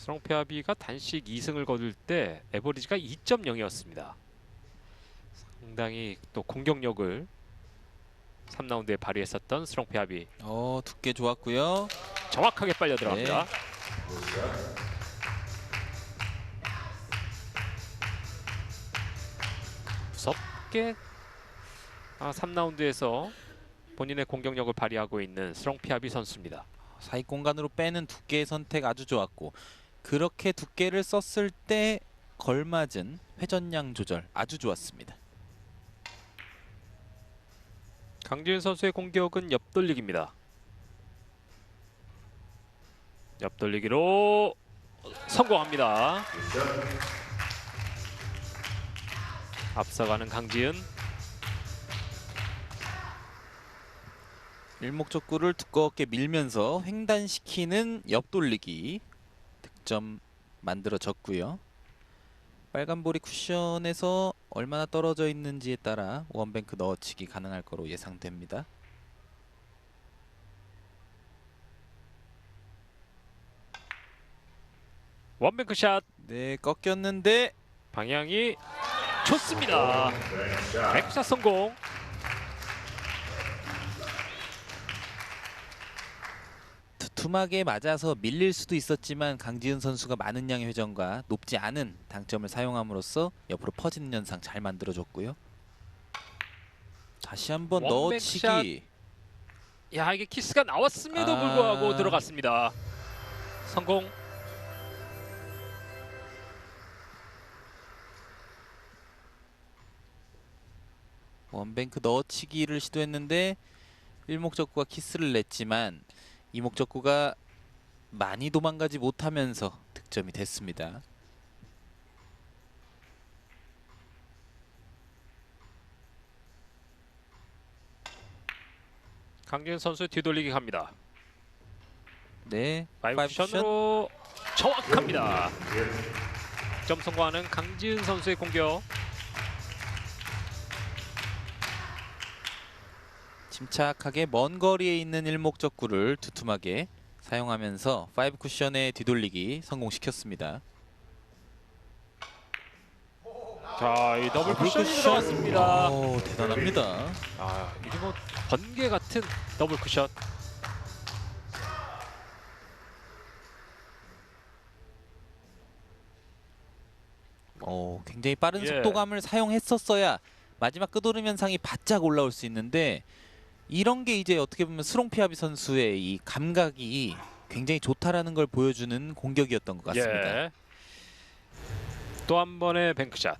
스롱페아비가 단식 2승을 거둘 때 에버리지가 2.0이었습니다. 상당히 또 공격력을 3라운드에 발휘했었던 스롱페아비 어 두께 좋았고요. 정확하게 빨려 들어갑니다. 무섭게 아, 3라운드에서 본인의 공격력을 발휘하고 있는 스롱피아비 선수입니다. 사이 공간으로 빼는 두께의 선택 아주 좋았고 그렇게 두께를 썼을 때 걸맞은 회전량 조절 아주 좋았습니다. 강지은 선수의 공격은 옆돌리기입니다. 옆돌리기로 성공합니다. 앞서가는 강지은 일목적구를 두껍게 밀면서 횡단시키는 옆돌리기 득점 만들어졌고요. 빨간 볼이 쿠션에서 얼마나 떨어져 있는지에 따라 원뱅크 넣어치기 가능할 거로 예상됩니다. 원뱅크 샷 네, 꺾였는데 방향이 좋습니다. 백샷 성공. 두툼하게 맞아서 밀릴 수도 있었지만 강지은 선수가 많은 양의 회전과 높지 않은 당점을 사용함으로써 옆으로 퍼지는 현상 잘 만들어줬고요. 다시 한번 원백 넣어치기. 야 이게 키스가 나왔음에도 아. 불구하고 들어갔습니다. 성공. 원뱅크 넣어치기를 시도했는데 일목적구가 키스를 냈지만 이목적구가 많이 도망가지 못하면서 득점이 됐습니다. 강지은 선수의 뒤돌리기 갑니다. 네, 파이브 파이브 쿠션. 쿠션으로 정확합니다. 점 성공하는 강지은 선수의 공격. 침착하게 먼 거리에 있는 일목적구를 두툼하게 사용하면서 파이브 쿠션의 뒤돌리기 성공시켰습니다. 자, 이 더블 쿠션이 쿠션. 들어갔습니다. 오, 대단합니다. 아, 이게 뭐 번개 같은 더블 쿠션. 어, 굉장히 빠른 예. 속도감을 사용했었어야 마지막 끄도름 현상이 바짝 올라올 수 있는데 이런 게 이제 어떻게 보면 스롱피아비 선수의 이 감각이 굉장히 좋다라는 걸 보여주는 공격이었던 것 같습니다. 예. 또 한 번의 뱅크샷.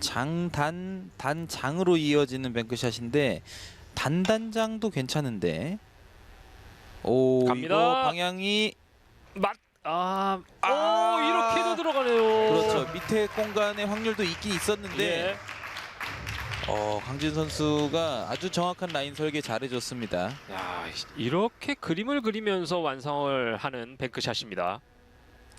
장단 단장으로 이어지는 뱅크샷인데 단단장도 괜찮은데 오 갑니다. 이거 방향이 맞. 아, 아. 오 이렇게도 들어가네요. 그렇죠 밑에 공간의 확률도 있긴 있었는데 예. 어, 강진 선수가 아주 정확한 라인 설계 잘해줬습니다. 야, 이렇게 그림을 그리면서 완성을 하는 뱅크샷입니다.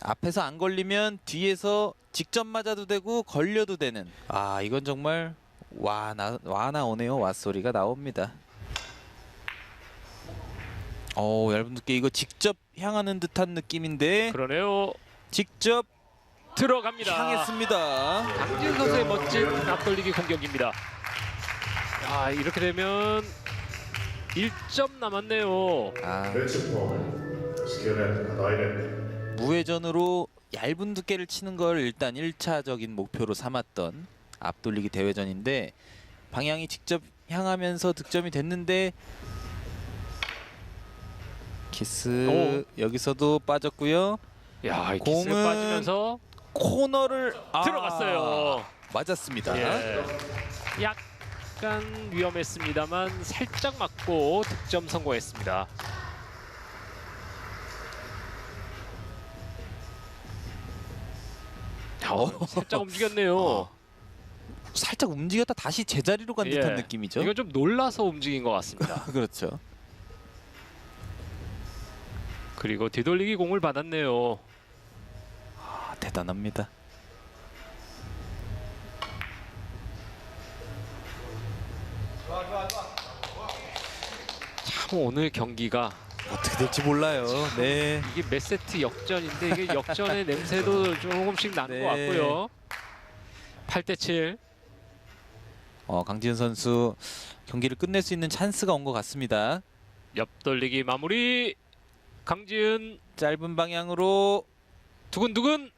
앞에서 안 걸리면 뒤에서 직접 맞아도 되고 걸려도 되는. 아 이건 정말 와나 와나 오네요 와 소리가 나옵니다. 어 두께 이거 직접 향하는 듯한 느낌인데 그러네요. 직접 들어갑니다. 향했습니다. 강진 선수의 멋진 앞돌리기 공격입니다. 야, 이렇게 되면 1점 남았네요. 아. 무회전으로 얇은 두께를 치는 걸 일단 1차적인 목표로 삼았던 앞돌리기 대회전인데 방향이 직접 향하면서 득점이 됐는데 키스 여기서도 빠졌고요. 야, 공은 빠지면서 코너를 아, 들어갔어요. 맞았습니다. 예. 약간 위험했습니다만 살짝 맞고 득점 성공했습니다. 어, 살짝 움직였네요. 어, 살짝 움직였다 다시 제자리로 간 듯한 예. 느낌이죠. 이거 좀 놀라서 움직인 것 같습니다. 그렇죠. 그리고 뒤돌리기 공을 받았네요. 아, 대단합니다. 참 오늘 경기가 어떻게 될지 몰라요. 네. 이게 몇 세트 역전인데 이게 역전의 냄새도 조금씩 나는 것 네. 같고요. 8대 7. 어, 강지은 선수 경기를 끝낼 수 있는 찬스가 온 것 같습니다. 옆돌리기 마무리. 강지은 짧은 방향으로 두근두근.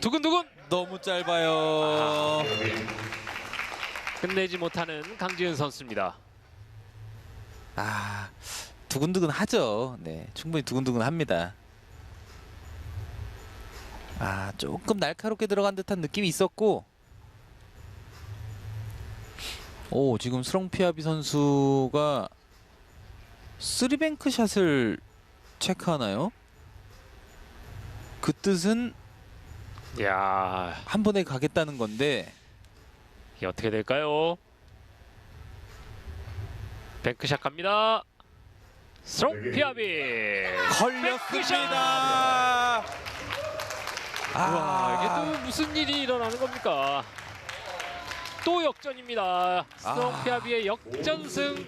두근두근. 너무 짧아요. 끝내지 못하는 강지은 선수입니다. 아, 두근두근 하죠. 네, 충분히 두근두근 합니다. 아, 조금 날카롭게 들어간 듯한 느낌이 있었고, 오, 지금 스롱피아비 선수가 쓰리뱅크 샷을 체크하나요? 그 뜻은 야, 한 번에 가겠다는 건데, 이게 어떻게 될까요? 뱅크샷 갑니다. 스롱 피아비. 걸렸습니다. 와, 이게 아, 또 무슨 일이 일어나는 겁니까? 또 역전입니다. 스롱 아. 피아비의 역전승